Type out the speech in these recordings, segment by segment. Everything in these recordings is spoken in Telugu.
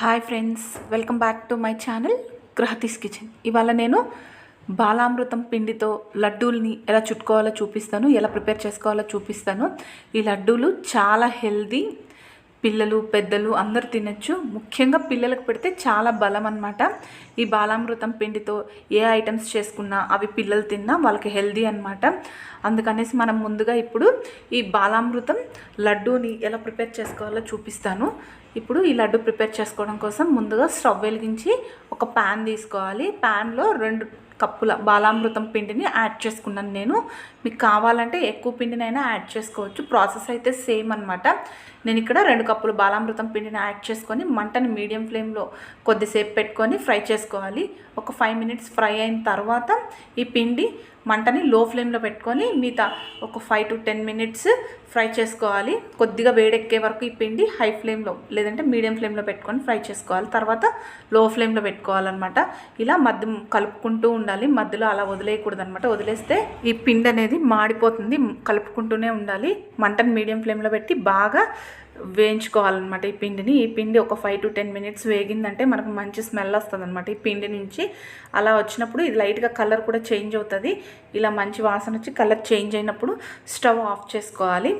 Hi friends welcome back to my channel గృహతీస్ kitchen. ఇవాళ నేను బాలామృతం పిండితో లడ్డూల్ని ఎలా చుట్టుకోవాలో చూపిస్తాను ఎలా ప్రిపేర్ చేసుకోవాలో చూపిస్తాను. ఈ లడ్డూలు చాలా హెల్దీ పిల్లలు పెద్దలు అందరూ తినచ్చు. ముఖ్యంగా పిల్లలకు పెడితే చాలా బలం అన్నమాట. ఈ బాలామృతం పిండితో ఏ ఐటమ్స్ చేసుకున్నా అవి పిల్లలు తిన్నా వాళ్ళకి హెల్దీ అన్నమాట. అందుకనేసి మనం ముందుగా ఇప్పుడు ఈ బాలామృతం లడ్డూని ఎలా ప్రిపేర్ చేసుకోవాలో చూపిస్తాను. ఇప్పుడు ఈ లడ్డు ప్రిపేర్ చేసుకోవడం కోసం ముందుగా స్టవ్ వెలిగించి ఒక ప్యాన్ తీసుకోవాలి. ప్యాన్లో రెండు కప్పుల బాలామృతం పిండిని యాడ్ చేసుకున్నాను నేను. మీకు కావాలంటే ఎక్కువ పిండినైనా యాడ్ చేసుకోవచ్చు. ప్రాసెస్ అయితే సేమ్ అనమాట నేను ఇక్కడ రెండు కప్పులు బాలామృతం పిండిని యాడ్ చేసుకొని మంటని మీడియం ఫ్లేమ్లో కొద్దిసేపు పెట్టుకొని ఫ్రై చేసుకోవాలి. ఒక ఫైవ్ మినిట్స్ ఫ్రై అయిన తర్వాత ఈ పిండి మంటని లో ఫ్లేమ్లో పెట్టుకొని మిగతా ఒక five to ten minutes fry చేసుకోవాలి. కొద్దిగా వేడెక్కే వరకు ఈ పిండి హై ఫ్లేమ్లో లేదంటే మీడియం ఫ్లేమ్లో పెట్టుకొని ఫ్రై చేసుకోవాలి. తర్వాత లో ఫ్లేమ్లో పెట్టుకోవాలన్నమాట. ఇలా మధ్య కలుపుకుంటూ ఉండాలి. మధ్యలో అలా వదిలేయకూడదు అనమాట వదిలేస్తే ఈ పిండి అనేది మాడిపోతుంది. కలుపుకుంటూనే ఉండాలి. మంటని మీడియం ఫ్లేమ్లో పెట్టి బాగా వేయించుకోవాలన్నమాట ఈ పిండిని. ఈ పిండి ఒక ఫైవ్ టు టెన్ మినిట్స్ వేగిందంటే మనకు మంచి స్మెల్ వస్తుంది అనమాట ఈ పిండి నుంచి. అలా వచ్చినప్పుడు ఇది లైట్గా కలర్ కూడా చేంజ్ అవుతుంది. ఇలా మంచి వాసన వచ్చి కలర్ చేంజ్ అయినప్పుడు స్టవ్ ఆఫ్ చేసుకోవాలి.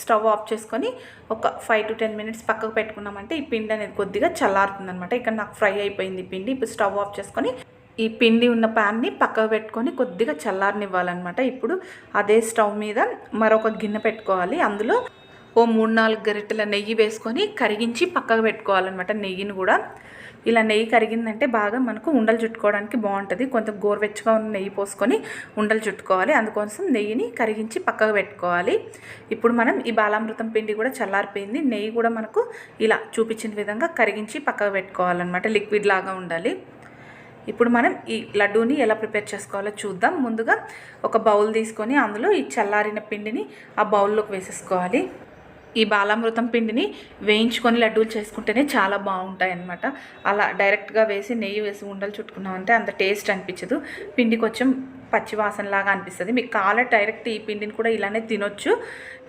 స్టవ్ ఆఫ్ చేసుకొని ఒక ఫైవ్ టు టెన్ మినిట్స్ పక్కకు పెట్టుకున్నామంటే ఈ పిండి అనేది కొద్దిగా చల్లారుతుంది అనమాట ఇక్కడ నాకు ఫ్రై అయిపోయింది ఈ పిండి. ఇప్పుడు స్టవ్ ఆఫ్ చేసుకొని ఈ పిండి ఉన్న ప్యాన్ని పక్కకు పెట్టుకొని కొద్దిగా చల్లారనివ్వాలన్నమాట. ఇప్పుడు అదే స్టవ్ మీద మరొక గిన్నె పెట్టుకోవాలి. అందులో ఓ మూడు నాలుగు గరిటెల నెయ్యి వేసుకొని కరిగించి పక్కకు పెట్టుకోవాలన్నమాట నెయ్యిని కూడా. ఇలా నెయ్యి కరిగిందంటే బాగా మనకు ఉండలు చుట్టుకోవడానికి బాగుంటుంది. కొంచెం గోరువెచ్చగా ఉన్న నెయ్యి పోసుకొని ఉండలు చుట్టుకోవాలి. అందుకోసం నెయ్యిని కరిగించి పక్కకు పెట్టుకోవాలి. ఇప్పుడు మనం ఈ బాలామృతం పిండి కూడా చల్లారిపోయింది. నెయ్యి కూడా మనకు ఇలా చూపించిన విధంగా కరిగించి పక్కకు పెట్టుకోవాలన్నమాట. లిక్విడ్ లాగా ఉండాలి. ఇప్పుడు మనం ఈ లడ్డూని ఎలా ప్రిపేర్ చేసుకోవాలో చూద్దాం. ముందుగా ఒక బౌల్ తీసుకొని అందులో ఈ చల్లారిన పిండిని ఆ బౌల్లోకి వేసేసుకోవాలి. ఈ బాలామృతం పిండిని వేయించుకొని లడ్డూలు చేసుకుంటేనే చాలా బాగుంటాయి అన్నమాట అలా డైరెక్ట్గా వేసి నెయ్యి వేసి ఉండలు చుట్టుకున్నామంటే అంత టేస్ట్ అనిపించదు. పిండి కొంచెం పచ్చివాసనలాగా అనిపిస్తుంది. మీకు కావాల డైరెక్ట్ ఈ పిండిని కూడా ఇలానే తినొచ్చు.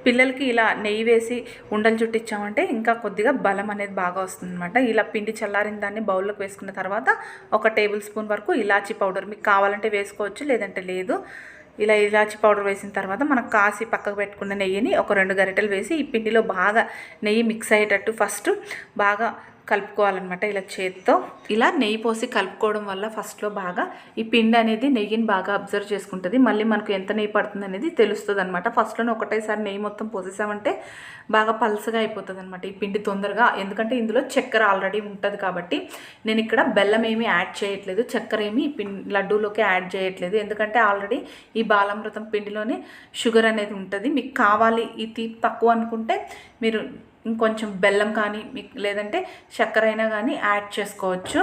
పిల్లలకి ఇలా నెయ్యి వేసి ఉండలు చుట్టించామంటే ఇంకా కొద్దిగా బలం అనేది బాగా వస్తుంది అనమాట ఇలా పిండి చల్లారిన దాన్ని బౌల్లోకి వేసుకున్న తర్వాత ఒక టేబుల్ స్పూన్ వరకు ఇలాచీ పౌడర్ మీకు కావాలంటే వేసుకోవచ్చు లేదంటే లేదు. ఇలా ఇలాచి పౌడర్ వేసిన తర్వాత మనం కాసి పక్కకు పెట్టుకున్న నెయ్యిని ఒక రెండు గరిటెలు వేసి ఈ పిండిలో బాగా నెయ్యి మిక్స్ అయ్యేటట్టు ఫస్ట్ బాగా కలుపుకోవాలన్నమాట ఇలా చేత్తో. ఇలా నెయ్యి పోసి కలుపుకోవడం వల్ల ఫస్ట్లో బాగా ఈ పిండి అనేది నెయ్యిని బాగా అబ్జర్వ్ చేసుకుంటుంది. మళ్ళీ మనకు ఎంత నెయ్యి పడుతుంది అనేది తెలుస్తుంది అనమాట ఫస్ట్లోనే ఒకటేసారి నెయ్యి మొత్తం పోసేసామంటే బాగా పల్సగా అయిపోతుంది అనమాట ఈ పిండి తొందరగా. ఎందుకంటే ఇందులో చక్కెర ఆల్రెడీ ఉంటుంది కాబట్టి నేను ఇక్కడ బెల్లం ఏమి యాడ్ చేయట్లేదు. చక్కెర ఏమి ఈ పిండి లడ్డూలోకి యాడ్ చేయట్లేదు. ఎందుకంటే ఆల్రెడీ ఈ బాలామృతం పిండిలోనే షుగర్ అనేది ఉంటుంది. మీకు కావాలి ఈ తీపి తక్కువ అనుకుంటే మీరు ఇంకొంచెం బెల్లం కానీ మీకు లేదంటే చక్కెర అయినా కానీ యాడ్ చేసుకోవచ్చు.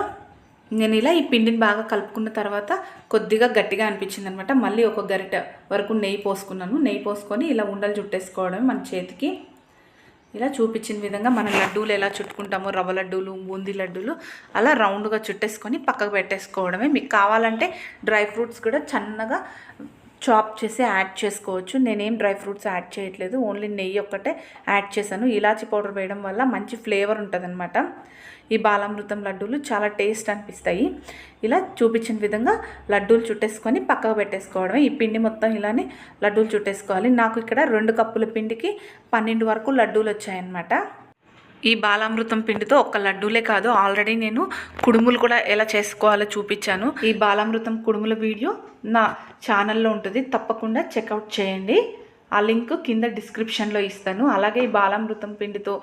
నేను ఇలా ఈ పిండిని బాగా కలుపుకున్న తర్వాత కొద్దిగా గట్టిగా అనిపించింది అనమాట మళ్ళీ ఒక గరిట వరకు నెయ్యి పోసుకున్నాను. నెయ్యి పోసుకొని ఇలా ఉండలు చుట్టేసుకోవడమే మన చేతికి. ఇలా చూపించిన విధంగా మనం లడ్డూలు ఎలా చుట్టుకుంటామో రవ్వ లడ్డూలు బూందీ లడ్డూలు అలా రౌండ్గా చుట్టేసుకొని పక్కకు పెట్టేసుకోవడమే. మీకు కావాలంటే డ్రై ఫ్రూట్స్ కూడా చన్నగా చాప్ చేసి యాడ్ చేసుకోవచ్చు. నేనేం డ్రై ఫ్రూట్స్ యాడ్ చేయట్లేదు. ఓన్లీ నెయ్యి ఒక్కటే యాడ్ చేశాను. ఇలాచి పౌడర్ వేయడం వల్ల మంచి ఫ్లేవర్ ఉంటుందన్నమాట. ఈ బాలామృతం లడ్డూలు చాలా టేస్ట్ అనిపిస్తాయి. ఇలా చూపించిన విధంగా లడ్డూలు చుట్టేసుకొని పక్కకు పెట్టేసుకోవడమే. ఈ పిండి మొత్తం ఇలానే లడ్డూలు చుట్టేసుకోవాలి. నాకు ఇక్కడ రెండు కప్పుల పిండికి పన్నెండు వరకు లడ్డూలు వచ్చాయన్నమాట. ఈ బాలామృతం పిండితో ఒక్క లడ్డూలే కాదు ఆల్రెడీ నేను కుడుములు కూడా ఎలా చేసుకోవాలో చూపించాను. ఈ బాలామృతం కుడుముల వీడియో నా ఛానల్లో ఉంటుంది తప్పకుండా చెక్అవుట్ చేయండి. ఆ లింక్ కింద డిస్క్రిప్షన్లో ఇస్తాను. అలాగే ఈ బాలామృతం పిండితో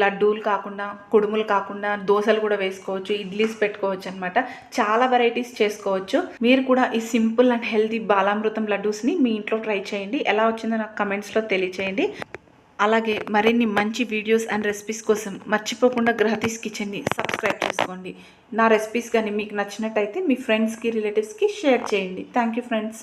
లడ్డూలు కాకుండా కుడుములు కాకుండా దోశలు కూడా వేసుకోవచ్చు ఇడ్లీస్ పెట్టుకోవచ్చు అనమాట చాలా వెరైటీస్ చేసుకోవచ్చు. మీరు కూడా ఈ సింపుల్ అండ్ హెల్తీ బాలామృతం లడ్డూస్ని మీ ఇంట్లో ట్రై చేయండి. ఎలా వచ్చిందో నాకు కమెంట్స్లో తెలియచేయండి. అలాగే మరిన్ని మంచి వీడియోస్ అండ్ రెసిపీస్ కోసం మర్చిపోకుండా గ్రహతీస్ కిచెన్ని సబ్స్క్రైబ్ చేసుకోండి. నా రెసిపీస్ కానీ మీకు నచ్చినట్టయితే మీ ఫ్రెండ్స్కి రిలేటివ్స్కి షేర్ చేయండి. Thank you friends